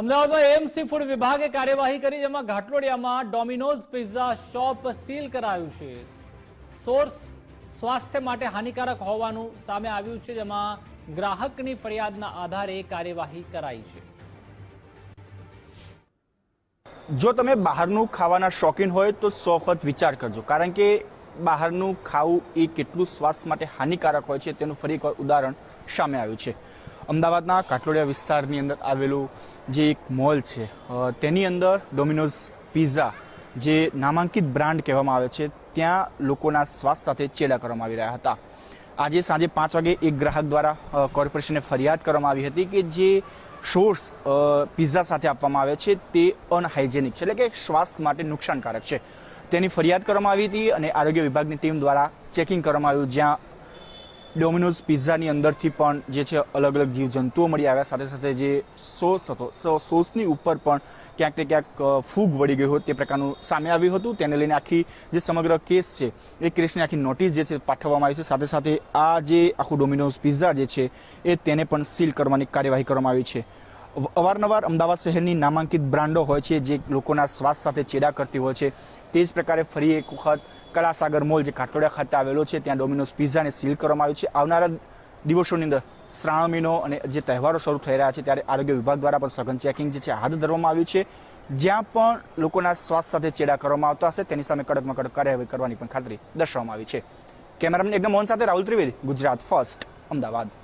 અમદાવાદમાં AMC food વિભાગે કાર્યવાહી કરી, જેમાં ઘાટલોડિયામાં ડોમિનોઝ પિઝા શોપ સીલ કરાયું છે. સોર્સ સ્વાસ્થ્ય માટે હાનિકારક હોવાનું સામે આવ્યું છે, જેમાં ગ્રાહકની ફરિયાદના આધારે કાર્યવાહી કરાઈ છે. જો તમે બહારનું ખાવાના શોખીન હોય, તો સો વખત વિચાર કરજો. કારણ કે બહારનું ખાવું એ કેટલું સ્વાસ્થ્ય માટે હાનિકારક હોય છે, તેનું ફરી એક ઉદાહરણ સામે આવ્યું છે. અમદાવાદના કાટલોડિયા વિસ્તારની અંદર આવેલું જે એક મોલ છે તેની અંદર ડોમિનોઝ પિઝા જે નામાંકિત બ્રાન્ડ કહેવામાં આવે છે, ત્યાં લોકોના શ્વાસ સાથે ચેડા કરવામાં આવી રહ્યા હતા. આજે સાંજે પાંચ વાગે એક ગ્રાહક દ્વારા કોર્પોરેશને ફરિયાદ કરવામાં આવી હતી કે જે સોર્સ પિઝા સાથે આપવામાં આવે છે, તે અનહાઇજેનિક છે, એટલે કે સ્વાસ્થ્ય માટે નુકસાનકારક છે. તેની ફરિયાદ કરવામાં આવી હતી અને આરોગ્ય વિભાગની ટીમ દ્વારા ચેકિંગ કરવામાં આવ્યું, જ્યાં ડોમિનોઝ પિઝાની અંદરથી પણ જે છે અલગ અલગ જીવજંતુઓ મળી આવ્યા. સાથે સાથે જે સોસ હતો સોસની ઉપર પણ ક્યાંક ને ક્યાંક ફૂગ વળી ગયો તે પ્રકારનું સામે આવ્યું હતું. તેને લઈને આખી જે સમગ્ર કેસ છે એ કેસની આખી નોટિસ જે છે પાઠવવામાં આવી છે. સાથે સાથે આ જે આખું ડોમિનોઝ પિઝા જે છે એ તેને પણ સીલ કરવાની કાર્યવાહી કરવામાં આવી છે. અવારનવાર અમદાવાદ શહેરની નામાંકિત બ્રાન્ડો હોય છે, જે લોકોના શ્વાસ સાથે ચેડા કરતી હોય છે. તે જ પ્રકારે ફરી એક વખત કલાસાગર મોલ, જે કાટોડિયા ખાતે આવેલો છે, ત્યાં ડોમિનોઝ પિઝાને સીલ કરવામાં આવ્યું છે. આવનારા દિવસોની અંદર શ્રાવણ મહિનો અને જે તહેવારો શરૂ થઈ રહ્યા છે, ત્યારે આરોગ્ય વિભાગ દ્વારા પણ સઘન ચેકિંગ જે છે, હાથ ધરવામાં આવ્યું છે. જ્યાં પણ લોકોના સ્વાસ્થ્ય સાથે ચેડા કરવામાં આવતા હશે, તેની સામે કડકમાં કડક કાર્યવાહી કરવાની પણ ખાતરી દર્શાવવામાં આવી છે. કેમેરામેન એકદમ મોહન સાથે રાહુલ ત્રિવેદી, ગુજરાત ફર્સ્ટ, અમદાવાદ.